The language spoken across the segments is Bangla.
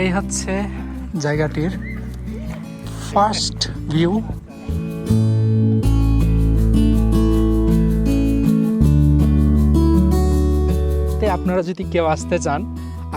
এই হচ্ছে জায়গাটির ফার্স্ট ভিউ। আপনারা যদি কেউ আসতে চান,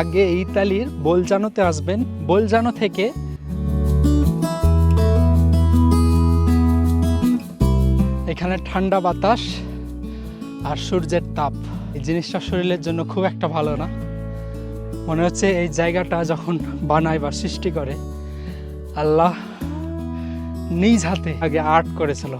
আগে ইতালির বোলজানোতে আসবেন। বোলজানো থেকে এখানে ঠান্ডা বাতাস আর সূর্যের তাপ। এই জিনিসটা শরীরের জন্য খুব একটা ভালো না। মনে হচ্ছে এই জায়গাটা যখন বানায় বা সৃষ্টি করে, আল্লাহ নিজ হাতে আগে আর্ট করেছিল।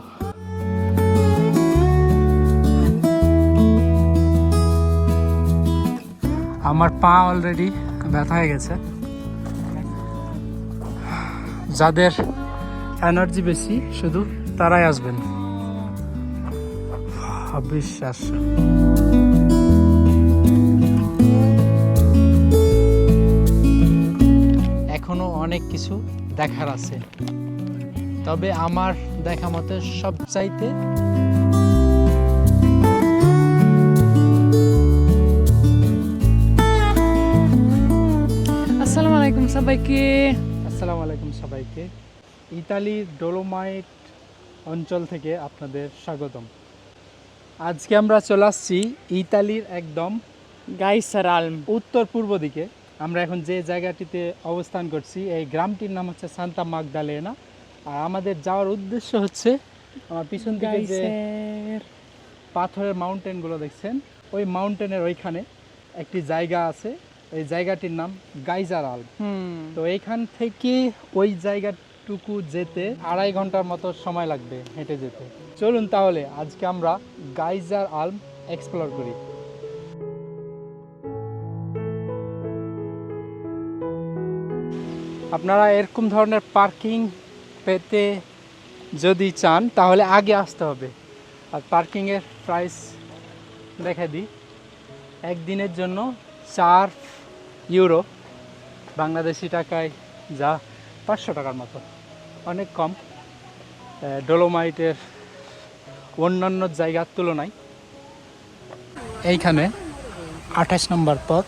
আমার পা অলরেডি ব্যথা হয়ে গেছে। যাদের এনার্জি বেশি, শুধু তারাই আসবেন। অবিশ্বাস অনেক কিছু দেখার আছে। তবে আমার দেখা মতে সবচাইতে আসসালামু আলাইকুম সবাইকে। আসসালামু আলাইকুম সবাইকে। ইতালির ডোলোমাইট অঞ্চল থেকে আপনাদের স্বাগতম। আজকে আমরা চলে আসছি ইতালির একদম গাইসার আলম। উত্তর পূর্ব দিকে। আমরা এখন যে জায়গাটিতে অবস্থান করছি এই গ্রামটির নাম হচ্ছে সান্তা মাগদালেনা। আর আমাদের যাওয়ার উদ্দেশ্য হচ্ছে আমার পিছন দিকে যে পাথরের মাউন্টেনগুলো দেখছেন ওই মাউন্টেনের ওইখানে একটি জায়গা আছে এই জায়গাটির নাম গাইজার আল তো এইখান থেকে ওই জায়গাটুকু যেতে আড়াই ঘণ্টার মতো সময় লাগবে হেঁটে যেতে। চলুন তাহলে আজকে আমরা গাইজার আলম এক্সপ্লোর করি। আপনারা এরকম ধরনের পার্কিং পেতে যদি চান, তাহলে আগে আসতে হবে। আর পার্কিংয়ের প্রাইস দেখে দিই। একদিনের জন্য চার ইউরো বাংলাদেশি টাকায় যা পাঁচশো টাকার মতো। অনেক কম। ডোলোমাইটের অন্যান্য জায়গার তুলনায়। এইখানে আঠাশ নম্বর পথ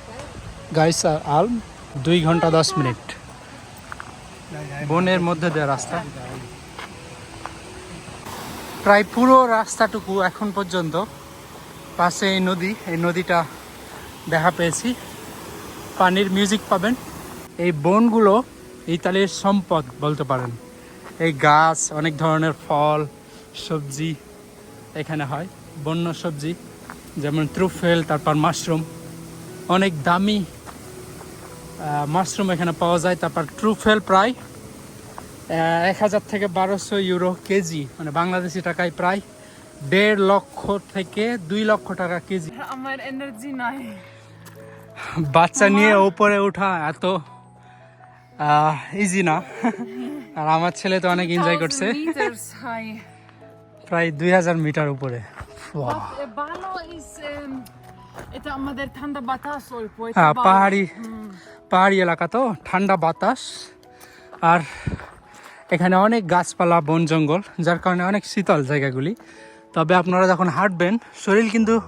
গাইসা আলম, দুই ঘণ্টা দশ মিনিট। বনের মধ্যে দেওয়া রাস্তা। প্রায় পুরো রাস্তাটুকু এখন পর্যন্ত পাশে এই নদী, এই নদীটা দেখা পেয়েছি। পানির মিউজিক পাবেন। এই বনগুলো ইতালির সম্পদ বলতে পারেন। এই গাছ, অনেক ধরনের ফল, সবজি এখানে হয়, বন্য সবজি, যেমন ত্রুফেল তারপর মাশরুম অনেক দামি মাশরুম এখানে পাওয়া যায়। তারপর ট্রুফেল প্রায় এক হাজার থেকে বারোশো ইউরো কেজি মানে বাংলাদেশি টাকায় প্রায় দেড় লক্ষ থেকে দুই লক্ষ টাকা কেজি। আমার এনার্জি নাই। বাচ্চা নিয়ে ওপরে ওঠা এত ইজি না। আর আমার ছেলে তো অনেক এনজয় করছে। প্রায় দুই হাজার মিটার উপরে। এটা হ্যাঁ। পাহাড়ি পাহাড়ি এলাকা তো ঠান্ডা বাতাস। আর এখানে অনেক গাছপালা, বন জঙ্গল, যার কারণে অনেক শীতল জায়গাগুলি। তবে আপনারা যখন হাঁটবেন, শরীর কিন্তু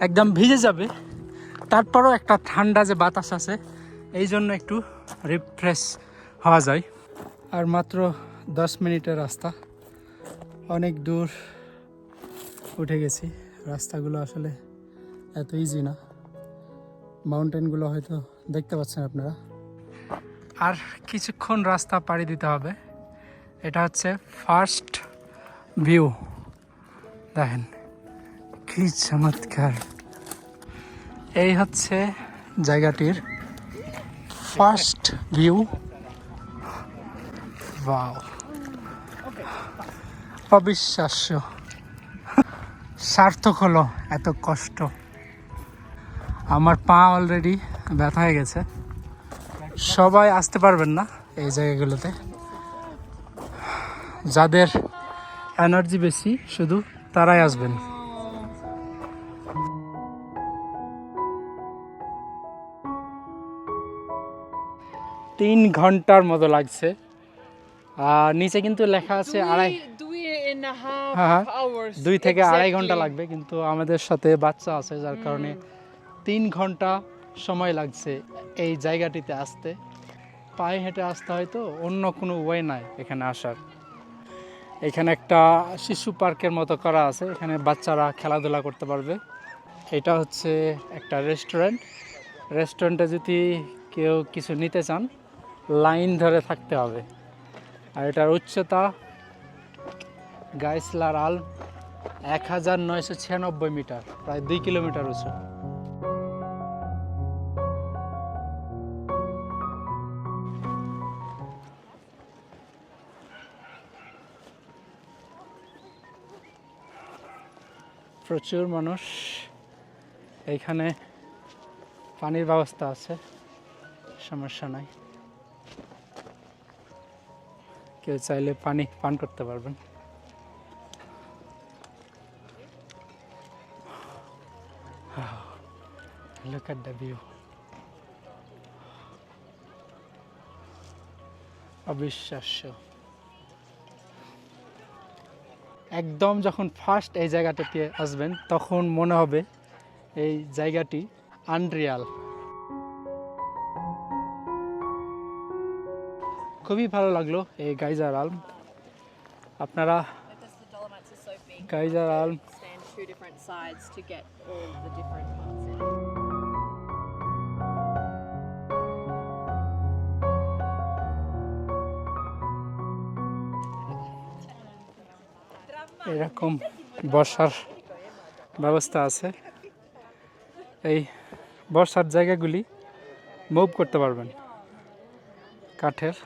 একদম ভিজে যাবে। তারপরও একটা ঠান্ডা যে বাতাস আছে, এই জন্য একটু রিফ্রেশ হওয়া যায়। আর মাত্র দশ মিনিটের রাস্তা। অনেক দূর উঠে গেছি। রাস্তাগুলো আসলে এত ইজি না। মাউন্টেনগুলো হয়তো দেখতে পাচ্ছেন আপনারা। আর কিছুক্ষণ রাস্তা পাড়ি দিতে হবে। এটা হচ্ছে ফার্স্ট ভিউ দেখেন, কি চমৎকার। এই হচ্ছে জায়গাটির ফার্স্ট ভিউ ওয়াও অবিশ্বাস্য। সার্থক হলো এত কষ্ট। আমার পা অলরেডি ব্যথা হয়ে গেছে। সবাই আসতে পারবেন না এই জায়গাগুলোতে। যাদের এনার্জি বেশি শুধু তারাই আসবেন। তিন ঘণ্টার মতো লাগছে। আর নিচে কিন্তু লেখা আছে আড়াই দুই হ্যাঁ, হ্যাঁ। দুই থেকে আড়াই ঘণ্টা লাগবে কিন্তু আমাদের সাথে বাচ্চা আছে যার কারণে তিন ঘণ্টা সময় লাগছে এই জায়গাটিতে আসতে। পায়ে হেঁটে আসতে হয় তো অন্য কোনো ওয়ে নাই এখানে আসার। এখানে একটা শিশু পার্কের মতো করা আছে, এখানে বাচ্চারা খেলাধুলা করতে পারবে। এটা হচ্ছে একটা রেস্টুরেন্ট। রেস্টুরেন্টে যদি কেউ কিছু নিতে চান, লাইন ধরে থাকতে হবে। আর এটার উচ্চতা গাইসলার আল এক হাজার নয়শো ছিয়ানব্বই মিটার, প্রায় দুই কিলোমিটার উঁচু। প্রচুর মানুষ এইখানে পানির ব্যবস্থা আছে, সমস্যা নাই। কেউ চাইলে পানি পান করতে পারবেন. অবিশ্বাস্য। একদম যখন ফার্স্ট এই জায়গাটাতে আসবেন তখন মনে হবে এই জায়গাটি আনরিয়াল খুবই ভালো লাগল এই গাইজার আলম। আপনারা Because different sides to get all গাইজার আলম এরকম বসার ব্যবস্থা আছে। এই বসার জায়গাগুলি মুভ করতে পারবেন। কাঠের।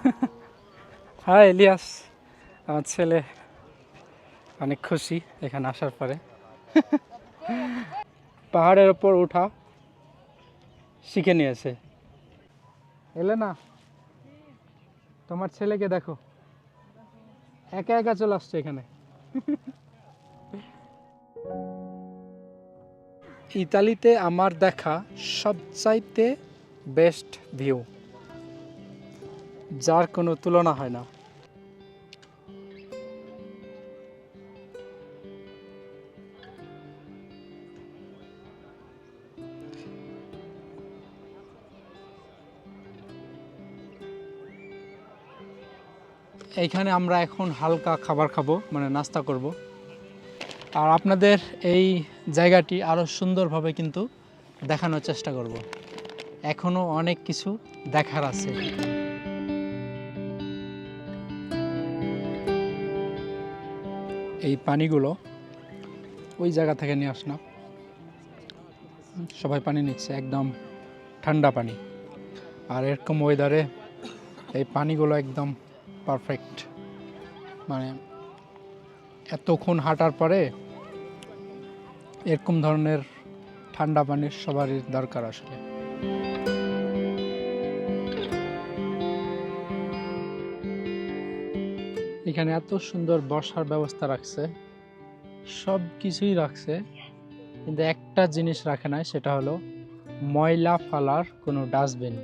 হ্যাঁ এলিয়াস আমার ছেলে অনেক খুশি এখানে আসার পরে। পাহাড়ের ওপর ওঠা শিখে নিয়েছে। এলে না তোমার ছেলেকে দেখো। একা একা চলে আসছে এখানে। ইতালিতে আমার দেখা সবচাইতে বেস্ট ভিউ যার কোনো তুলনা হয় না। এইখানে আমরা এখন হালকা খাবার খাব মানে নাস্তা করব। আর আপনাদের এই জায়গাটি আরও সুন্দরভাবে কিন্তু দেখানোর চেষ্টা করব। এখনও অনেক কিছু দেখার আছে। এই পানিগুলো ওই জায়গা থেকে নিয়ে আসলাম। সবাই পানি নিচ্ছে, একদম ঠান্ডা পানি। আর এরকম ওয়েদারে এই পানিগুলো একদম পারফেক্ট। মানে এতক্ষণ হাঁটার পরে এরকম ধরনের ঠান্ডা পানির সবারই দরকার আসলে। এখানে এত সুন্দর বসার ব্যবস্থা রাখছে, সব কিছুই রাখছে, কিন্তু একটা জিনিস রাখে নাই, সেটা হলো ময়লা ফালার কোনো ডাস্টবিন।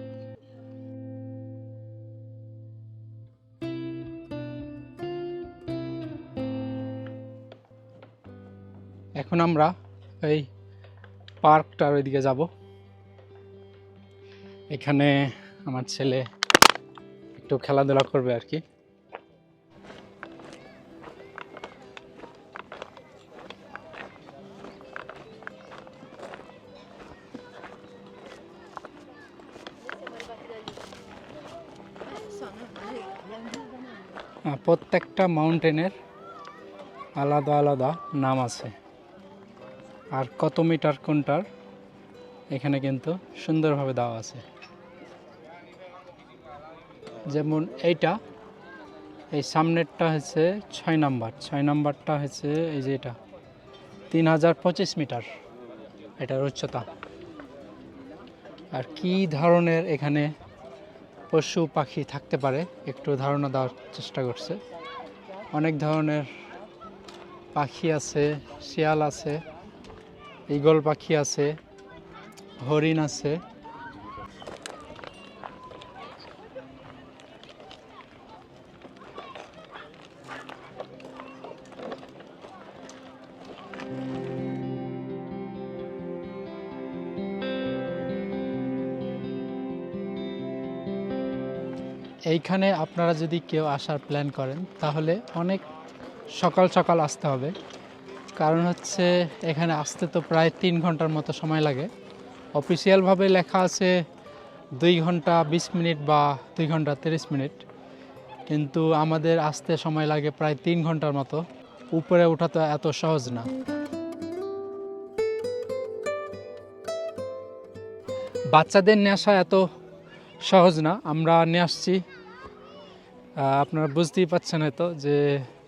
এখন আমরা এই পার্কটার ওইদিকে যাব। এখানে আমার ছেলে একটু খেলাধুলা করবে আর কি। প্রত্যেকটা মাউন্টেনের আলাদা আলাদা নাম আছে। আর কত মিটার কোনটার? এখানে কিন্তু সুন্দরভাবে দেওয়া আছে। যেমন এইটা, এই সামনেরটা হচ্ছে ছয় নাম্বার। ছয় নাম্বারটা হচ্ছে এই যে এটা, তিন হাজার পঁচিশ মিটার। এটার উচ্চতা। আর কি ধরনের এখানে পশু পাখি থাকতে পারে, একটু ধারণা দেওয়ার চেষ্টা করছে। অনেক ধরনের পাখি আছে, শিয়াল আছে। ঈগল পাখি আছে, হরিণ আছে। এইখানে আপনারা যদি কেউ আসার প্ল্যান করেন, তাহলে অনেক সকাল সকাল আসতে হবে। কারণ হচ্ছে এখানে আসতে তো প্রায় তিন ঘণ্টার মতো সময় লাগে। অফিসিয়ালভাবে লেখা আছে দুই ঘণ্টা বিশ মিনিট বা দুই ঘণ্টা তিরিশ মিনিট। কিন্তু আমাদের আসতে সময় লাগে প্রায় তিন ঘণ্টার মতো। উপরে ওঠা তো এত সহজ না। বাচ্চাদের আসা এত সহজ না। আমরা নিয়ে আসছি। আপনারা বুঝতেই পাচ্ছেন হয়তো যে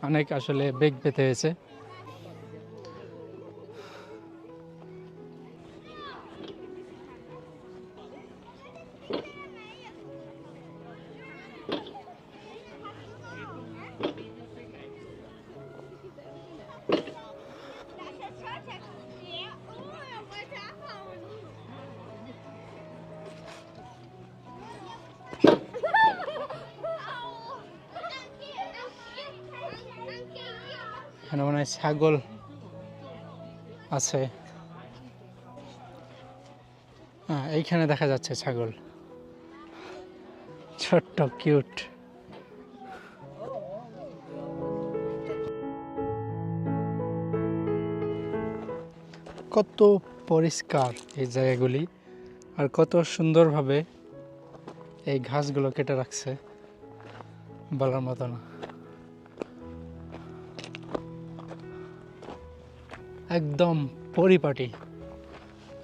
অনেক আসলে বেগ পেতে হয়েছে। এখানে মনে হয় ছাগল আছে। হ্যাঁ এইখানে দেখা যাচ্ছে ছাগল। ছোট্ট, কিউট। কত পরিষ্কার এই জায়গাগুলি আর কত সুন্দরভাবে এই ঘাসগুলো কেটে রাখছে বলার মতো না। একদম পরিপাটি।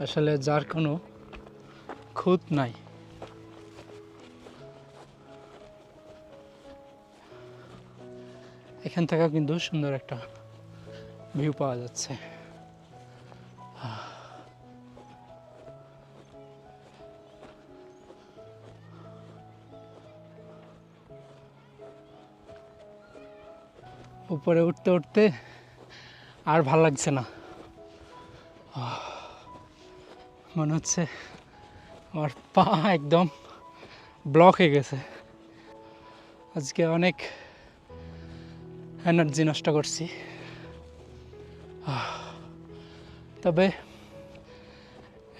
আসলে যার কোনো খুঁত নাই। এখান থেকে কিন্তু সুন্দর একটা ভিউ পাওয়া যাচ্ছে। উপরে উঠতে উঠতে আর ভালো লাগছে না। মনে হচ্ছে আমার পা একদম ব্লক হয়ে গেছে। আজকে অনেক এনার্জি নষ্ট করছি। তবে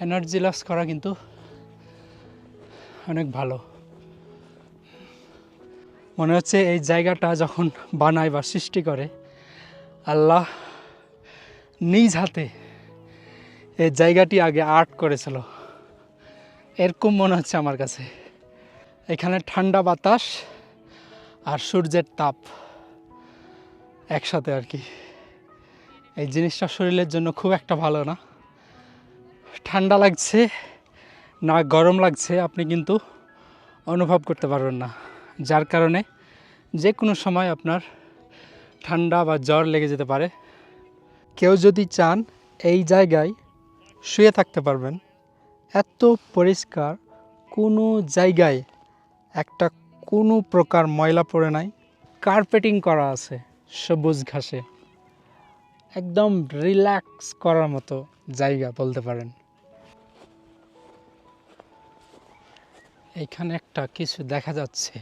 এনার্জি লস করা কিন্তু অনেক ভালো। মনে হচ্ছে এই জায়গাটা যখন বানায় বা সৃষ্টি করে, আল্লাহ নিজ হাতে এই জায়গাটি আগে আর্ট করেছিল। এরকম মনে হচ্ছে আমার কাছে। এখানে ঠান্ডা বাতাস আর সূর্যের তাপ একসাথে আর কি। এই জিনিসটা শরীরের জন্য খুব একটা ভালো না। ঠান্ডা লাগছে, না গরম লাগছে, আপনি কিন্তু অনুভব করতে পারবেন না। যার কারণে যে কোনো সময় আপনার ঠান্ডা বা জ্বর লেগে যেতে পারে। কেউ যদি চান এই জায়গায় শুয়ে থাকতে পারবেন। এত পরিষ্কার কোনো জায়গায় একটা কোনো প্রকার ময়লা পড়ে নাই। কার্পেটিং করা আছে সবুজ ঘাসে। একদম রিল্যাক্স করার মতো জায়গা বলতে পারেন। এখানে একটা কিছু দেখা যাচ্ছে।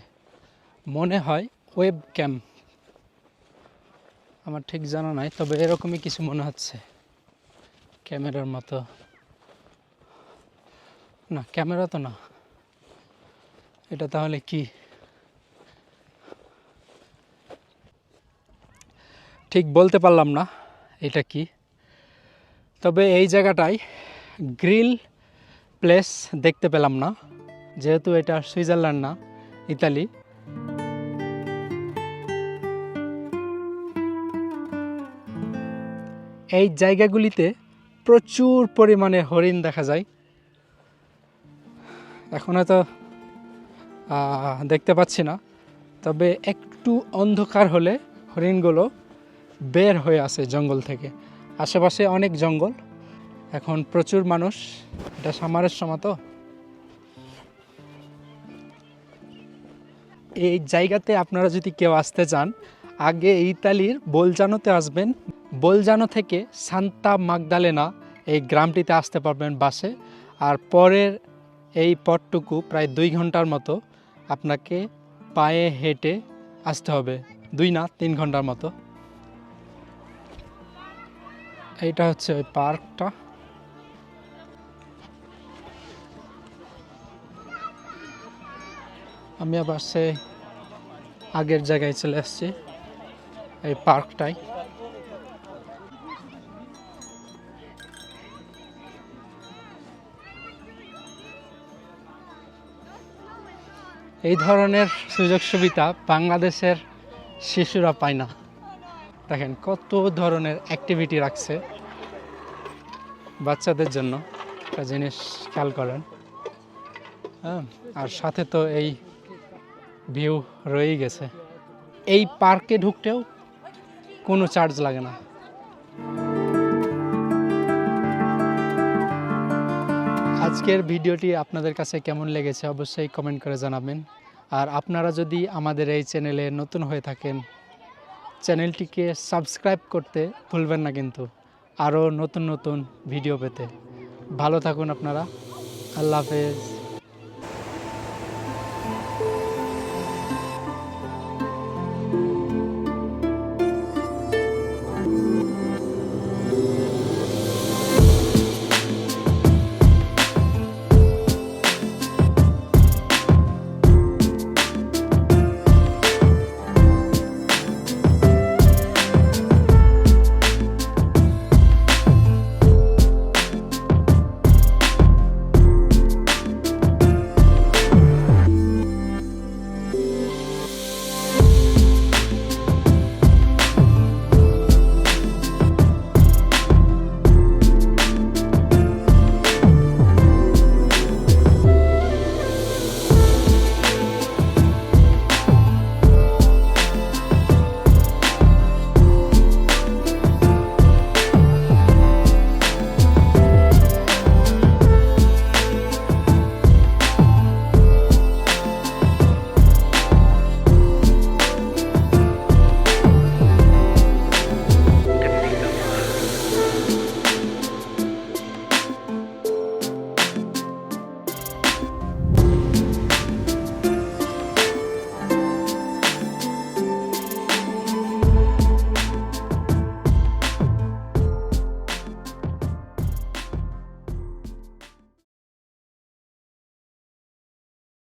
মনে হয় ওয়েব ক্যাম আমার ঠিক জানা নাই, তবে এরকমই কিছু মনে হচ্ছে। ক্যামেরার মতো। না, ক্যামেরা তো না। এটা তাহলে কি? ঠিক বলতে পারলাম না, এটা কি? তবে এই জায়গাটায় গ্রিল প্লেস দেখতে পেলাম না, যেহেতু এটা সুইজারল্যান্ড না, ইতালি। এই জায়গাগুলিতে প্রচুর পরিমাণে হরিণ দেখা যায়। এখন হয়তো দেখতে পাচ্ছি না। তবে একটু অন্ধকার হলে হরিণগুলো বের হয়ে আসে জঙ্গল থেকে। আশেপাশে অনেক জঙ্গল। এখন প্রচুর মানুষ। এটা সামারের সময় তো। এই জায়গাতে আপনারা যদি কেউ আসতে চান আগে ইতালির বোলজানোতে আসবেন। বোলজানো থেকে সান্তা মাগদালেনা এই গ্রামটিতে আসতে পারবেন বাসে। আর পরের এই পথটুকু প্রায় দুই ঘণ্টার মতো আপনাকে পায়ে হেঁটে আসতে হবে। দুই না, তিন ঘণ্টার মতো। এইটা হচ্ছে ওই পার্কটা। আমি আবার সে আগের জায়গায় চলে আসছি। এই পার্কটায়। এই ধরনের সুযোগ সুবিধা বাংলাদেশের শিশুরা পায় না। দেখেন কত ধরনের অ্যাক্টিভিটি রাখছে বাচ্চাদের জন্য। একটা জিনিস খেয়াল করেন। হ্যাঁ আর সাথে তো এই ভিউ রয়েই গেছে। এই পার্কে ঢুকতেও কোনো চার্জ লাগে না। আজকের ভিডিওটি আপনাদের কাছে কেমন লেগেছে অবশ্যই কমেন্ট করে জানাবেন। আর আপনারা যদি আমাদের এই চ্যানেলে নতুন হয়ে থাকেন, চ্যানেলটিকে সাবস্ক্রাইব করতে ভুলবেন না কিন্তু। আরও নতুন নতুন ভিডিও পেতে। ভালো থাকুন আপনারা। আল্লাহ হাফেজ।